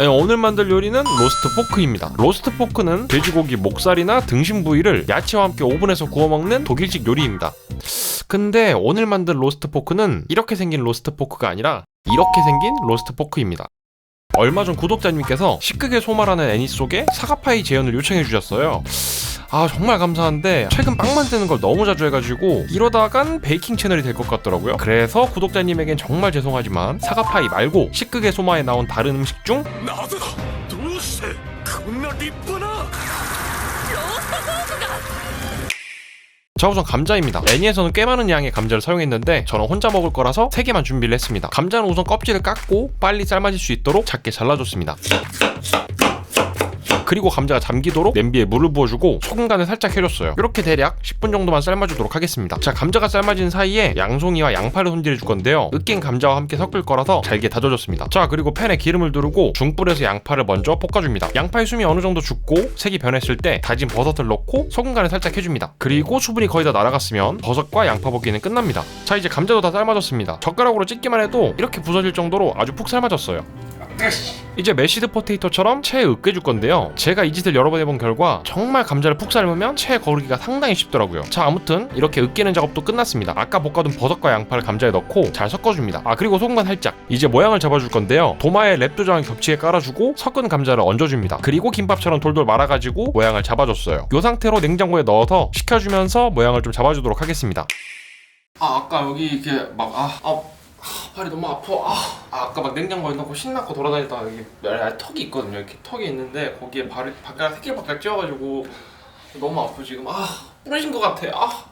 네, 오늘 만들 요리는 로스트 포크입니다. 로스트 포크는 돼지고기 목살이나 등심 부위를 야채와 함께 오븐에서 구워 먹는 독일식 요리입니다. 근데 오늘 만든 로스트 포크는 이렇게 생긴 로스트 포크가 아니라 이렇게 생긴 로스트 포크입니다. 얼마 전 구독자님께서 시크게 소말하는 애니 속에 사과파이 재현을 요청해 주셨어요. 아 정말 감사한데 최근 빵 만드는 걸 너무 자주 해가지고 이러다간 베이킹 채널이 될 것 같더라고요. 그래서 구독자님에겐 정말 죄송하지만 사과파이 말고 식극의 소마에 나온 다른 음식 중 자 우선 감자입니다. 애니에서는 꽤 많은 양의 감자를 사용했는데 저는 혼자 먹을 거라서 3개만 준비를 했습니다. 감자는 우선 껍질을 깎고 빨리 삶아질 수 있도록 작게 잘라줬습니다. 그리고 감자가 잠기도록 냄비에 물을 부어주고 소금 간을 살짝 해줬어요. 이렇게 대략 10분 정도만 삶아주도록 하겠습니다. 자 감자가 삶아진 사이에 양송이와 양파를 손질해 줄 건데요. 으깬 감자와 함께 섞을 거라서 잘게 다져줬습니다. 자 그리고 팬에 기름을 두르고 중불에서 양파를 먼저 볶아줍니다. 양파의 숨이 어느 정도 죽고 색이 변했을 때 다진 버섯을 넣고 소금 간을 살짝 해줍니다. 그리고 수분이 거의 다 날아갔으면 버섯과 양파 볶기는 끝납니다. 자 이제 감자도 다 삶아졌습니다. 젓가락으로 찍기만 해도 이렇게 부서질 정도로 아주 푹 삶아졌어요. 이제 메시드 포테이토처럼 체에 으깨줄 건데요. 제가 이 짓을 여러 번 해본 결과 정말 감자를 푹 삶으면 체에 거르기가 상당히 쉽더라고요. 자 아무튼 이렇게 으깨는 작업도 끝났습니다. 아까 볶아둔 버섯과 양파를 감자에 넣고 잘 섞어줍니다. 아 그리고 소금간 살짝. 이제 모양을 잡아줄 건데요. 도마에 랩도장을 겹치게 깔아주고 섞은 감자를 얹어줍니다. 그리고 김밥처럼 돌돌 말아가지고 모양을 잡아줬어요. 이 상태로 냉장고에 넣어서 식혀주면서 모양을 좀 잡아주도록 하겠습니다. 아 아까 여기 이렇게 막아 아, 팔이 너무 아파. 아, 아, 아까 막 냉장고에 넣고 신나고 돌아다니다가 아, 턱이 있거든요. 이렇게 턱이 있는데 거기에 발을 바깥 새끼를 바깥 찧어가지고 너무 아프 지금. 아 부러진 것 같아. 아.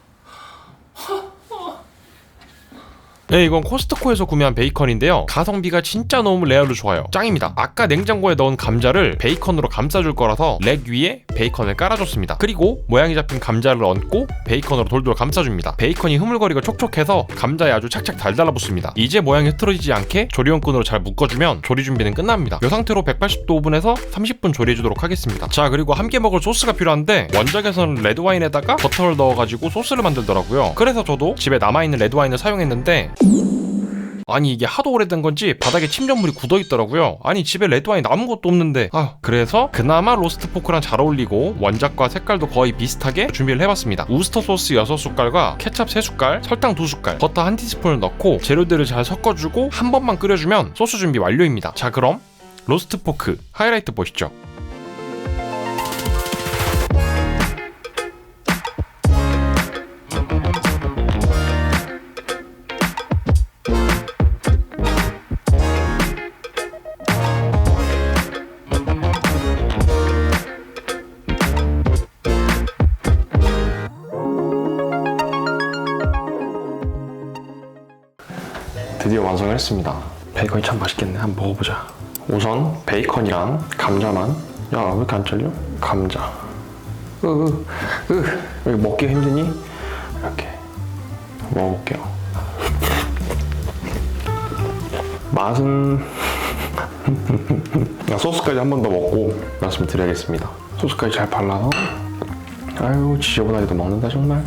네, 이건 코스트코에서 구매한 베이컨인데요. 가성비가 진짜 너무 레알로 좋아요. 짱입니다. 아까 냉장고에 넣은 감자를 베이컨으로 감싸줄 거라서 렉 위에 베이컨을 깔아줬습니다. 그리고 모양이 잡힌 감자를 얹고 베이컨으로 돌돌 감싸줍니다. 베이컨이 흐물거리고 촉촉해서 감자에 아주 착착 달달라붙습니다. 이제 모양이 흐트러지지 않게 조리원끈으로 잘 묶어주면 조리 준비는 끝납니다. 이 상태로 180도 오븐에서 30분 조리해주도록 하겠습니다. 자 그리고 함께 먹을 소스가 필요한데 원작에서는 레드와인에다가 버터를 넣어가지고 소스를 만들더라고요. 그래서 저도 집에 남아있는 레드와인을 사용했는데 아니 이게 하도 오래된 건지 바닥에 침전물이 굳어 있더라고요. 아니 집에 레드와인 남은 것도 없는데. 아 그래서 그나마 로스트 포크랑 잘 어울리고 원작과 색깔도 거의 비슷하게 준비를 해봤습니다. 우스터 소스 6숟갈과 케찹 3숟갈, 설탕 2숟갈, 버터 한 티스푼을 넣고 재료들을 잘 섞어주고 한 번만 끓여주면 소스 준비 완료입니다. 자 그럼 로스트 포크 하이라이트 보시죠. 드디어 완성을 했습니다. 베이컨이 참 맛있겠네. 한번 먹어보자. 우선 베이컨이랑 감자만. 야, 왜 이렇게 안 잘려? 감자. 으, 으, 으. 여기 먹기 힘드니? 이렇게. 먹어볼게요. 맛은. 야, 소스까지 한 번 더 먹고 말씀드려야겠습니다. 소스까지 잘 발라서. 아유, 지저분하게도 먹는다, 정말.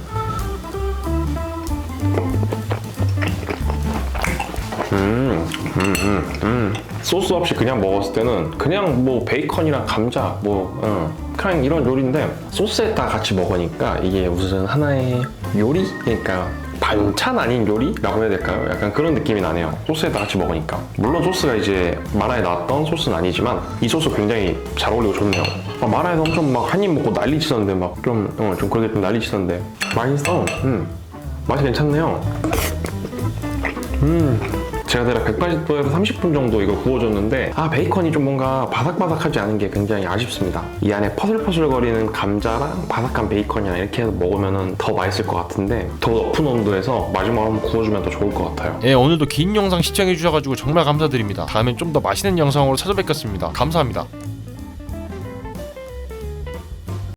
소스 없이 그냥 먹었을 때는 그냥 뭐 베이컨이랑 감자 뭐 어, 그냥 이런 요리인데 소스에 다 같이 먹으니까 이게 무슨 하나의 요리? 그러니까 반찬 아닌 요리라고 해야 될까요? 약간 그런 느낌이 나네요. 소스에 다 같이 먹으니까. 물론 소스가 이제 마라에 나왔던 소스는 아니지만 이 소스 굉장히 잘 어울리고 좋네요. 아, 마라에서 엄청 막 한 입 먹고 난리 치던데 막 좀 어, 좀 그렇게 좀 난리 치던데 맛있어. 음 맛이 괜찮네요. 제가 대략 180도에서 30분 정도 이걸 구워줬는데 아 베이컨이 좀 뭔가 바삭바삭하지 않은 게 굉장히 아쉽습니다. 이 안에 퍼슬퍼슬거리는 감자랑 바삭한 베이컨이랑 이렇게 해서 먹으면 더 맛있을 것 같은데 더 높은 온도에서 마지막으로 한번 구워주면 더 좋을 것 같아요. 예 오늘도 긴 영상 시청해주셔가지고 정말 감사드립니다. 다음엔 좀 더 맛있는 영상으로 찾아뵙겠습니다. 감사합니다